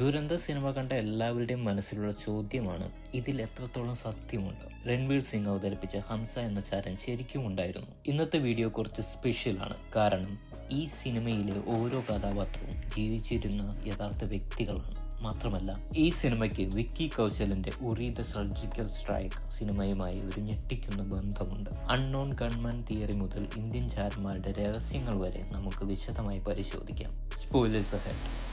ദുരന്ത സിനിമ കണ്ട എല്ലാവരുടെയും മനസ്സിലുള്ള ചോദ്യമാണ് ഇതിൽ എത്രത്തോളം സത്യമുണ്ട്? രൺവീർ സിംഗ് അവതരിപ്പിച്ച ഹംസ എന്ന ചാരൻ ശരിക്കും ഉണ്ടായിരുന്നു. ഇന്നത്തെ വീഡിയോ കുറച്ച് സ്പെഷ്യലാണ് കാരണം ഈ സിനിമയിലെ ഓരോ കഥാപാത്രവും ജീവിച്ചിരുന്ന യഥാർത്ഥ വ്യക്തികളാണ്. മാത്രമല്ല ഈ സിനിമയ്ക്ക് വിക്കി കൗശലിന്റെ ഉറി ദ സർജിക്കൽ സ്ട്രൈക്ക് സിനിമയുമായി ഒരു ഞെട്ടിക്കുന്ന ബന്ധമുണ്ട്. അൺനോൺ ഗൺമാൻ തിയറി മുതൽ ഇന്ത്യൻ ചാരന്മാരുടെ രഹസ്യങ്ങൾ വരെ നമുക്ക് വിശദമായി പരിശോധിക്കാം. സ്പോയിലേഴ്സ് ഹെഡ്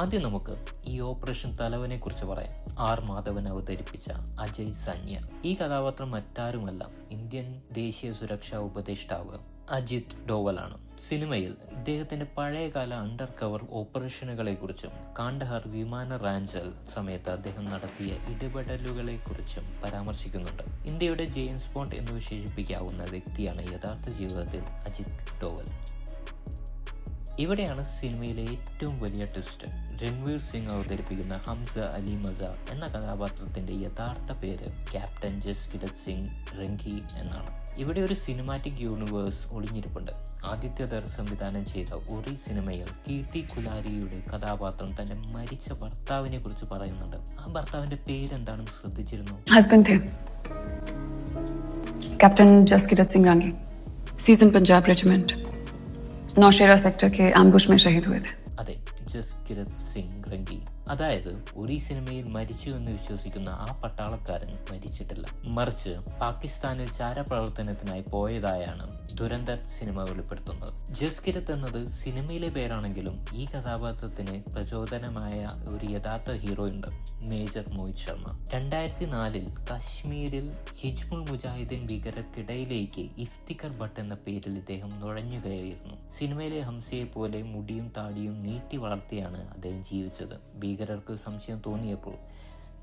ആദ്യം നമുക്ക് ഈ ഓപ്പറേഷൻ തലവനെ കുറിച്ച് പറയാം. ആർ മാധവൻ അവതരിപ്പിച്ച അജയ് സന്യ. ഈ കഥാപാത്രം മറ്റാരുമല്ല ഇന്ത്യൻ ദേശീയ സുരക്ഷാ ഉപദേഷ്ടാവ് അജിത് ഡോവലാണ്. സിനിമയിൽ ഇദ്ദേഹത്തിന്റെ പഴയകാല അണ്ടർ കവർ ഓപ്പറേഷനുകളെ കുറിച്ചും കാണ്ഡഹാർ വിമാന റാഞ്ചൽ സമയത്ത് അദ്ദേഹം നടത്തിയ ഇടപെടലുകളെ കുറിച്ചും പരാമർശിക്കുന്നുണ്ട്. ഇന്ത്യയുടെ ജെയിംസ് ബോണ്ട് എന്ന് വിശേഷിപ്പിക്കാവുന്ന വ്യക്തിയാണ് യഥാർത്ഥ ജീവിതത്തിൽ അജിത് ഡോവൽ. ഇവിടെയാണ് സിനിമയിലെ ഏറ്റവും വലിയ ട്വിസ്റ്റ് രൺവീർ സിംഗ് അവതരിപ്പിക്കുന്ന ഹംസ അലി മസാർ എന്ന കഥാപാത്രത്തിന്റെ യഥാർത്ഥ പേര് ക്യാപ്റ്റൻ ജസ്കിരത് സിംഗ് റങ്കി എന്നാണ്. ഇവിടെ ഒരു സിനിമാറ്റിക് യൂണിവേഴ്സ് ഒളിഞ്ഞിരിപ്പുണ്ട്. ആദിത്യ ദർ സംവിധാനം ചെയ്ത ഒരു സിനിമയിൽ കീർത്തി കുലാരിയുടെ കഥാപാത്രം തന്റെ മരിച്ച ഭർത്താവിനെ കുറിച്ച് പറയുന്നുണ്ട്. ആ ഭർത്താവിന്റെ പേരെന്താണെന്ന് ശ്രദ്ധിച്ചിരുന്നു? ക്യാപ്റ്റൻ ജസ്കിരത് സിംഗ് റാങ്കി സീസൺ Punjab regiment regiment Nowshera sector के एम्बुश में शहीद हुए थे അതെ ജസ്കിരത് സിംഗ് റംഗി അതായത് ഒരു സിനിമയിൽ മരിച്ചു എന്ന് വിശ്വസിക്കുന്ന ആ പട്ടാളക്കാരൻ മരിച്ചിട്ടില്ല മറിച്ച് പാകിസ്ഥാനിൽ ചാരപ്രവർത്തനത്തിനായി പോയതായാണ് ദുരന്തർ സിനിമ വെളിപ്പെടുത്തുന്നത്. ജസ്കിരത്ത് എന്നത് സിനിമയിലെ പേരാണെങ്കിലും ഈ കഥാപാത്രത്തിന് പ്രചോദനമായ ഒരു യഥാർത്ഥ ഹീറോ ഉണ്ട് മേജർ മോഹിത് ശർമ്മ. രണ്ടായിരത്തി നാലിൽ കശ്മീരിൽ ഹിജ്മുൾ മുജാഹിദ്ദീൻ ഭീകരർക്കിടയിലേക്ക് ഇഫ്തിഖർ ഭട്ട് എന്ന പേരിൽ ഇദ്ദേഹം നുഴഞ്ഞു കയറിയിരുന്നു സിനിമയിലെ ഹംസയെ പോലെ മുടിയും താടിയും നീട്ടി വളർത്തിയാണ് അദ്ദേഹം ജീവിച്ചത്. ഭീകരർക്ക് സംശയം തോന്നിയപ്പോൾ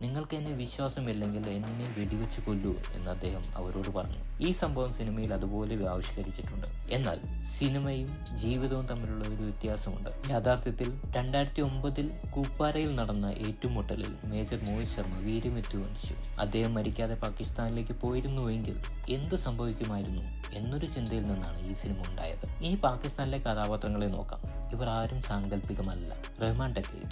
നിങ്ങൾക്ക് എന്നെ വിശ്വാസമില്ലെങ്കിൽ എന്നെ വെടിവെച്ച് കൊല്ലൂ എന്ന് അദ്ദേഹം അവരോട് പറഞ്ഞു. ഈ സംഭവം സിനിമയിൽ അതുപോലെ ആവിഷ്കരിച്ചിട്ടുണ്ട്. എന്നാൽ സിനിമയും ജീവിതവും തമ്മിലുള്ള ഒരു വ്യത്യാസമുണ്ട്. യാഥാർത്ഥ്യത്തിൽ രണ്ടായിരത്തി ഒമ്പതിൽ കൂപ്പാരയിൽ നടന്ന ഏറ്റുമുട്ടലിൽ മേജർ മോഹിത് ശർമ്മ വീര്യമെത്തി വന്നിച്ചു അദ്ദേഹം മരിക്കാതെ പാകിസ്ഥാനിലേക്ക് പോയിരുന്നുവെങ്കിൽ എന്ത് സംഭവിക്കുമായിരുന്നു എന്നൊരു ചിന്തയിൽ നിന്നാണ് ഈ സിനിമ ഉണ്ടായത്. ഇനി പാകിസ്ഥാനിലെ കഥാപാത്രങ്ങളെ നോക്കാം. ഇവർ ആരും സാങ്കല്പികമല്ല. റഹ്മാൻ ടക്കീർ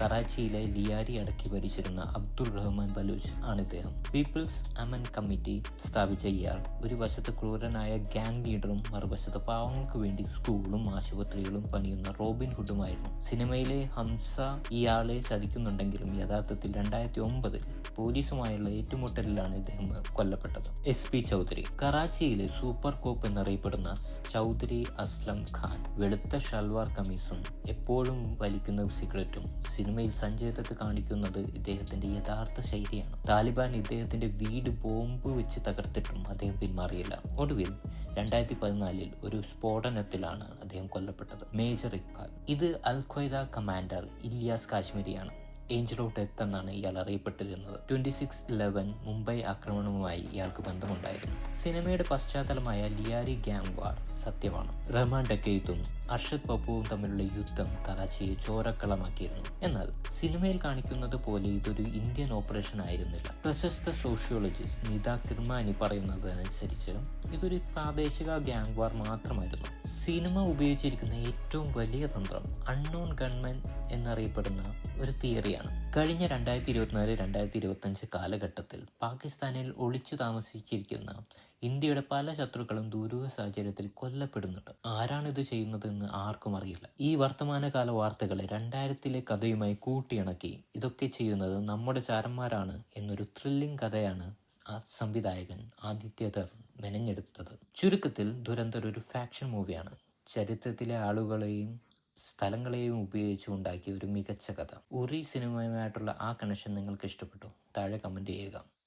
കറാച്ചിയിലെ ലിയാരി അടക്കി ഭരിച്ചിരുന്ന അബ്ദുൾ റഹ്മാൻ ബലൂച്ച് ആണ് ഇദ്ദേഹം പീപ്പിൾസ് അമൻ കമ്മിറ്റി സ്ഥാപിച്ച ഇയാൾ ഒരു വശത്ത് ക്രൂരനായ ഗ്യാങ് ലീഡറും മറുവശത്ത് പാവങ്ങൾക്ക് വേണ്ടി സ്കൂളും ആശുപത്രികളും പണിയുന്ന റോബിൻ ഹുഡുമായിരുന്നു. സിനിമയിലെ ഹംസ ഇയാളെ ചതിക്കുന്നുണ്ടെങ്കിലും യഥാർത്ഥത്തിൽ രണ്ടായിരത്തി ഒമ്പതിൽ പോലീസുമായുള്ള ഏറ്റുമുട്ടലിലാണ് ഇദ്ദേഹം കൊല്ലപ്പെട്ടത്. S P Chaudhary. കറാച്ചിയിലെ super cop എന്നറിയപ്പെടുന്ന ചൗധരി അസ്ലം ഖാൻ വെളുത്ത ഷൽവാർ കമീസും എപ്പോഴും വലിക്കുന്ന സിഗരറ്റും സിനിമയിൽ സഞ്ജയ് ദത്ത് കാണിക്കുന്നത് ഇദ്ദേഹത്തിന്റെ യഥാർത്ഥ ശൈലിയാണ്. താലിബാൻ ഇദ്ദേഹത്തിന്റെ വീട് ബോംബ് വെച്ച് തകർത്തിട്ടും അദ്ദേഹം പിന്മാറിയില്ല. ഒടുവിൽ രണ്ടായിരത്തി പതിനാലിൽ ഒരു സ്ഫോടനത്തിലാണ് അദ്ദേഹം കൊല്ലപ്പെട്ടത്. മേജർ ഇക്ബാൽ. ഇത് അൽ ഖ്വയ്ദ കമാൻഡർ ഇല്യാസ് കാശ്മീരിയാണ്. ഏഞ്ചൽ ഓഫ് ഡെത്ത് എന്നാണ് ഇയാൾ അറിയപ്പെട്ടിരുന്നത്. ട്വന്റി സിക്സ് ഇലവൻ മുംബൈ ആക്രമണവുമായി ഇയാൾക്ക് ബന്ധമുണ്ടായിരുന്നു. സിനിമയുടെ പശ്ചാത്തലമായ ലിയാരി ഗ്യാങ് വാർ സത്യമാണ്. റഹ്മാൻ ഡക്കയത്തും അർഷദ് പപ്പുവും തമ്മിലുള്ള യുദ്ധം കറാച്ചിയെ ചോരക്കളമാക്കിയിരുന്നു. എന്നാൽ സിനിമയിൽ കാണിക്കുന്നത് പോലെ ഇതൊരു ഇന്ത്യൻ ഓപ്പറേഷൻ ആയിരുന്നില്ല പ്രശസ്ത സോഷ്യോളജിസ്റ്റ് നിത കിർമാനി പറയുന്നതനുസരിച്ച് ഇതൊരു പ്രാദേശിക ഗ്യാങ് വാർ മാത്രമായിരുന്നു. സിനിമ ഉപയോഗിച്ചിരിക്കുന്ന ഏറ്റവും വലിയ തന്ത്രം അൺനോൺ ഗൺമെൻ എന്നറിയപ്പെടുന്ന ഒരു തിയറിയാണ്. കഴിഞ്ഞ രണ്ടായിരത്തി ഇരുപത്തിനാല് രണ്ടായിരത്തി ഇരുപത്തഞ്ച് കാലഘട്ടത്തിൽ പാകിസ്ഥാനിൽ ഒളിച്ചു താമസിച്ചിരിക്കുന്ന ഇന്ത്യയുടെ പല ശത്രുക്കളും ദുരൂഹ സാഹചര്യത്തിൽ കൊല്ലപ്പെടുന്നുണ്ട്. ആരാണ് ഇത് ചെയ്യുന്നതെന്ന് ആർക്കും അറിയില്ല. ഈ വർത്തമാനകാല വാർത്തകളെ രണ്ടായിരത്തിലെ കഥയുമായി കൂട്ടിയിണക്കി ഇതൊക്കെ ചെയ്യുന്നത് നമ്മുടെ ചാരന്മാരാണ് എന്നൊരു ത്രില്ലിംഗ് കഥയാണ് ആ സംവിധായകൻ ആദിത്യധർ മെനഞ്ഞെടുത്തത്. ചുരുക്കത്തിൽ ദുരന്തർ ഒരു ഫാക്ഷൻ മൂവിയാണ്. ചരിത്രത്തിലെ ആളുകളെയും സ്ഥലങ്ങളെയും ഉപയോഗിച്ച് ഉണ്ടാക്കിയ ഒരു മികച്ച കഥ. ഉറി സിനിമയുമായിട്ടുള്ള ആ കണക്ഷൻ നിങ്ങൾക്ക് ഇഷ്ടപ്പെട്ടു. താഴെ കമന്റ് ചെയ്യുക.